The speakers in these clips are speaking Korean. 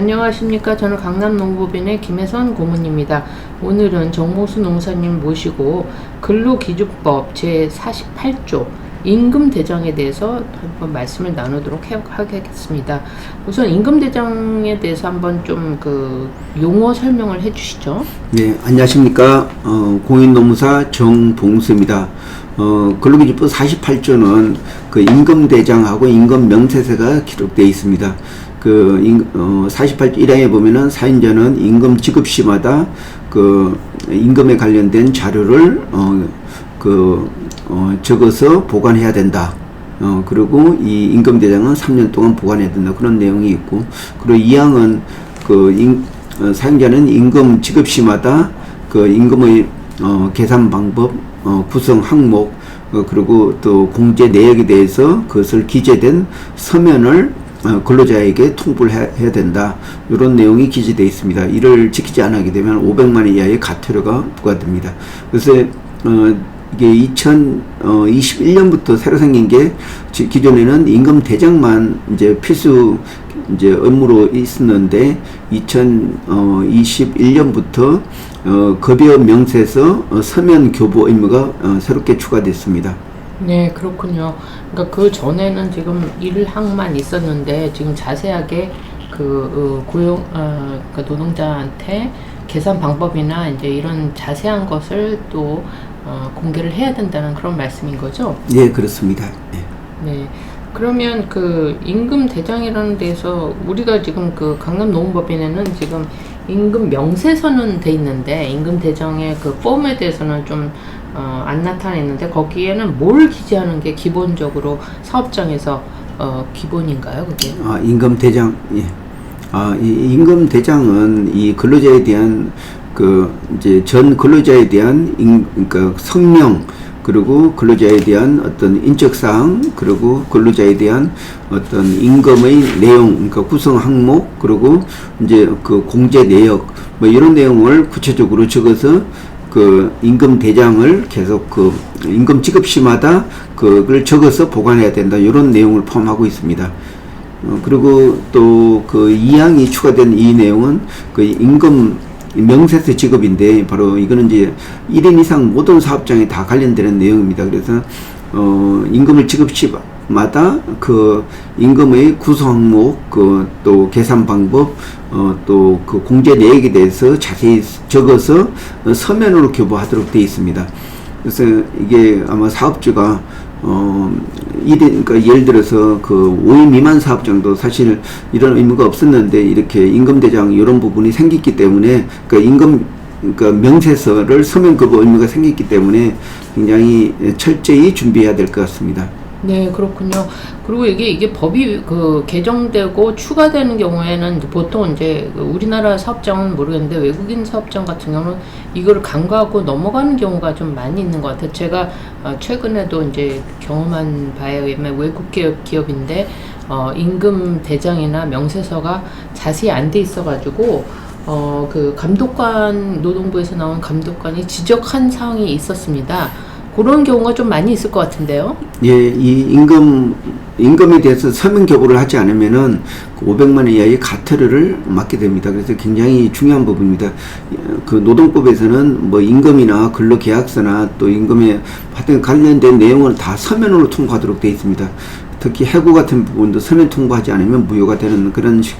안녕하십니까. 저는 강남농법인의 김혜선 고문입니다. 오늘은 정모수 농사님 모시고 근로기준법 제48조 임금대장에 대해서 한번 말씀을 나누도록 해- 하겠습니다. 우선 임금대장에 대해서 한번 좀 그 용어 설명을 해주시죠. 네, 안녕하십니까. 어, 공인노무사 정봉수입니다. 어, 근로기준법 48조는 그 임금대장하고 임금명세서가 기록되어 있습니다. 그, 임, 어, 48조 1항에 보면은 사인자는 임금 지급 시마다 그 임금에 관련된 자료를, 어, 그, 어, 적어서 보관해야 된다. 어, 그리고 이 임금대장은 3년 동안 보관해야 된다. 그런 내용이 있고, 그리고 2항은 그 임, 어, 사용자는 임금 지급 시마다 그 임금의 어, 계산 방법, 어, 구성 항목, 어, 그리고 또 공제 내역에 대해서 그것을 기재된 서면을 어, 근로자에게 통보를 해, 해야 된다. 이런 내용이 기재되어 있습니다. 이를 지키지 않게 되면 500만 원 이하의 과태료가 부과됩니다. 그래서 어, 이게 2021년부터 새로 생긴 게 지- 기존에는 임금 대장만 이제 필수 이제 의무로 있었는데 2021년부터 어, 급여 명세서 어, 서면 교부 의무가 어, 새롭게 추가됐습니다. 네, 그렇군요. 그러니까 그 전에는 지금 1항만 있었는데 지금 자세하게 그 어, 고용 어, 그 노동자한테 계산 방법이나 이제 이런 자세한 것을 또 어, 공개를 해야 된다는 그런 말씀인 거죠. 예, 그렇습니다. 예. 네. 그러면 그 임금 대장이라는 데서 우리가 지금 그 강남 노무법인에는 지금 임금 명세서는 돼 있는데 임금 대장의 그 폼에 대해서는 좀 어, 안 나타나 있는데 거기에는 뭘 기재하는 게 기본적으로 사업장에서 어, 기본인가요, 그게? 아, 임금 대장, 예. 아, 이 임금 대장은 이 근로자에 대한 그 이제 전 근로자에 대한 임, 그러니까 성명 그리고 근로자에 대한 어떤 인적 사항 그리고 근로자에 대한 어떤 임금의 내용 그러니까 구성 항목 그리고 이제 그 공제 내역 뭐 이런 내용을 구체적으로 적어서 그 임금 대장을 계속 그 임금 지급 시마다 그걸 적어서 보관해야 된다 이런 내용을 포함하고 있습니다. 어, 그리고 또 그 2항이 추가된 이 내용은 그 임금 명세서 지급인데 바로 이거는 이제 1인 이상 모든 사업장에 다 관련되는 내용입니다. 그래서 어 임금을 지급 시마다 그 임금의 구성 항목 그 또 계산 방법 어 또 그 공제 내역에 대해서 자세히 적어서 어, 서면으로 교부하도록 되어 있습니다. 그래서 이게 아마 사업주가 어, 이대 그러니까 예를 들어서 그 5인 미만 사업장도 사실 이런 의무가 없었는데 이렇게 임금대장 이런 부분이 생겼기 때문에 그 임금 그러니까 명세서를 서면 거부 의무가 생겼기 때문에 굉장히 철저히 준비해야 될 것 같습니다. 네, 그렇군요. 그리고 이게 이게 법이 그 개정되고 추가되는 경우에는 보통 이제 그 우리나라 사업장은 모르겠는데 외국인 사업장 같은 경우는 이걸 간과하고 넘어가는 경우가 좀 많이 있는 것 같아요. 제가 어, 최근에도 이제 경험한 바에 의하면 외국 기업 기업인데 어, 임금 대장이나 명세서가 자세히 안 돼 있어가지고 어, 그 감독관 노동부에서 나온 감독관이 지적한 사항이 있었습니다. 그런 경우가 좀 많이 있을 것 같은데요. 예, 이 임금 임금에 대해서 서면 교부를 하지 않으면은 그 500만 원 이하의 과태료를 맞게 됩니다. 그래서 굉장히 중요한 부분입니다. 그 노동법에서는 뭐 임금이나 근로계약서나 또 임금에 하여튼 관련된 내용을 다 서면으로 통과하도록 되어 있습니다. 특히 해고 같은 부분도 서면 통과하지 않으면 무효가 되는 그런 식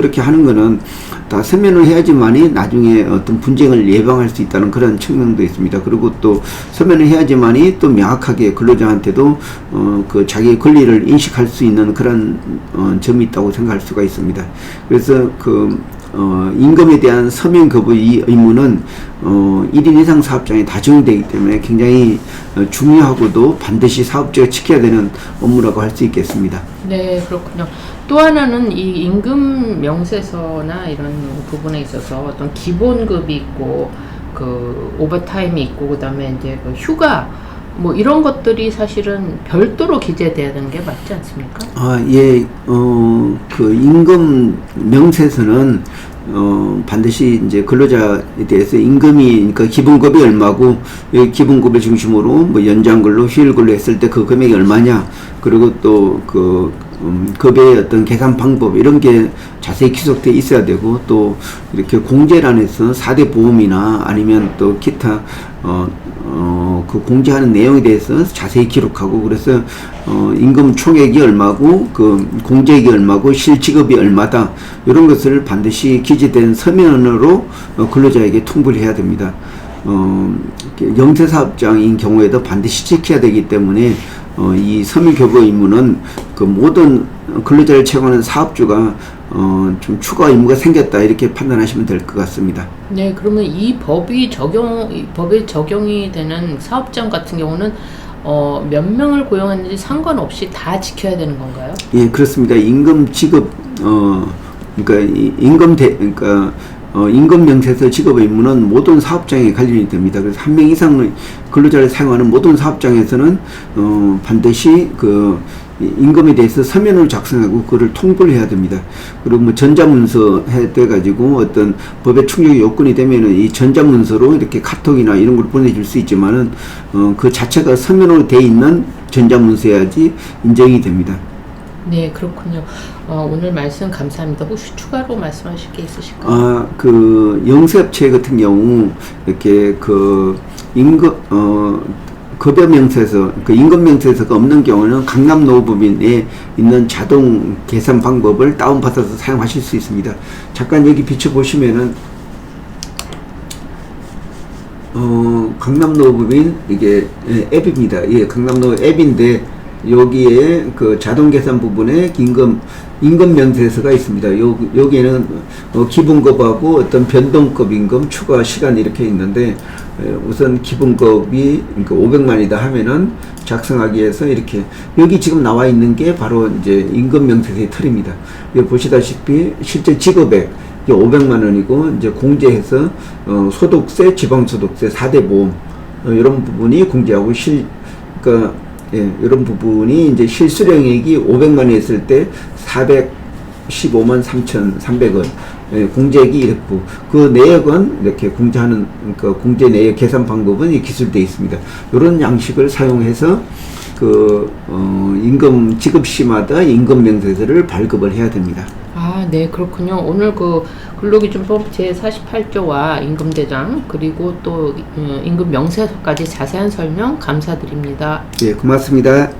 그렇게 하는 거는 다 서면을 해야지만이 나중에 어떤 분쟁을 예방할 수 있다는 그런 측면도 있습니다. 그리고 또 서면을 해야지만이 또 명확하게 근로자한테도 어, 그 자기의 권리를 인식할 수 있는 그런 어, 점이 있다고 생각할 수가 있습니다. 그래서 그 어, 임금에 대한 서면 거부 이 의무는 어, 1인 이상 사업장에 다 적용되기 때문에 굉장히 어, 중요하고도 반드시 사업자가 지켜야 되는 업무라고 할 수 있겠습니다. 네, 그렇군요. 또 하나는 이 임금 명세서나 이런 부분에 있어서 어떤 기본급이 있고 그 오버타임이 있고 그다음에 이제 그 휴가 뭐 이런 것들이 사실은 별도로 기재돼야 되는 게 맞지 않습니까? 아, 예, 어, 그 임금 명세서는 어, 반드시 이제 근로자에 대해서 임금이, 그러니까 기본급이 얼마고, 이 기본급을 중심으로 뭐 연장근로, 휴일근로 했을 때 그 금액이 얼마냐, 그리고 또 그, 음, 급여의 어떤 계산 방법 이런 게 자세히 기록되어 있어야 되고 또 이렇게 공제란에서 4대 보험이나 아니면 또 기타 어, 어, 그 공제하는 내용에 대해서 자세히 기록하고 그래서 어, 임금 총액이 얼마고 그 공제액이 얼마고 실지급이 얼마다 이런 것을 반드시 기재된 서면으로 어, 근로자에게 통보를 해야 됩니다. 어, 영세 사업장인 경우에도 반드시 지켜야 되기 때문에 어, 이 서면 교부 의무는 그 모든 근로자를 채용하는 사업주가 어, 좀 추가 의무가 생겼다 이렇게 판단하시면 될 것 같습니다. 네, 그러면 이 법이 적용, 이 법에 적용이 되는 사업장 같은 경우는 어, 몇 명을 고용하는지 상관없이 다 지켜야 되는 건가요? 예, 그렇습니다. 임금 지급 어 그러니까 이- 임금 대 그러니까 어 임금 명세서 지급 의무는 모든 사업장에 관련이 됩니다. 그래서 한 명 이상의 근로자를 사용하는 모든 사업장에서는 어 반드시 그 이- 임금에 대해서 서면을 작성하고 그를 통보를 해야 됩니다. 그리고 뭐 전자문서 해돼 가지고 어떤 법의 충족 요건이 되면은 이 전자문서로 이렇게 카톡이나 이런 걸 보내줄 수 있지만은 어 그 자체가 서면으로 돼 있는 전자문서여야지 인정이 됩니다. 네, 그렇군요. 어, 오늘 말씀 감사합니다. 혹시 추가로 말씀하실 게 있으실까요? 아, 그 영세업체 같은 경우 이렇게 그 임금 어 급여 명세서 그 임금 명세서가 없는 경우는 강남 노후법인에 있는 자동 계산 방법을 다운 받아서 사용하실 수 있습니다. 잠깐 여기 비춰 보시면은 어, 강남노법인 이게 예, 앱입니다. 예, 강남 노 앱인데 여기에 그 자동 계산 부분에 임금 임금 명세서가 있습니다. 요 여기에는 어, 기본급하고 어떤 변동급 임금 추가 시간 이렇게 있는데 에, 우선 기본급이 그러니까 500만이다 하면은 작성하기 위해서 이렇게 여기 지금 나와 있는 게 바로 이제 임금 명세서의 틀입니다. 여기 보시다시피 실제 이게 500만 원이고 이제 공제해서 어, 소득세, 지방소득세, 4대 보험 어, 이런 부분이 공제하고 실 그러니까 예, 이런 부분이 이제 실수령액이 500만 원이었을 때 415만 3,300원 예, 공제액이 이랬고 그 내역은 이렇게 공제하는 그러니까 공제 내역 계산 방법은 이 기술되어 있습니다. 이런 양식을 사용해서 그 어, 임금 지급 시마다 임금 명세서를 발급을 해야 됩니다. 아, 네, 그렇군요. 오늘 그 근로기준법 제48조와 임금대장 그리고 또 어, 임금 명세서까지 자세한 설명 감사드립니다. 예, 고맙습니다.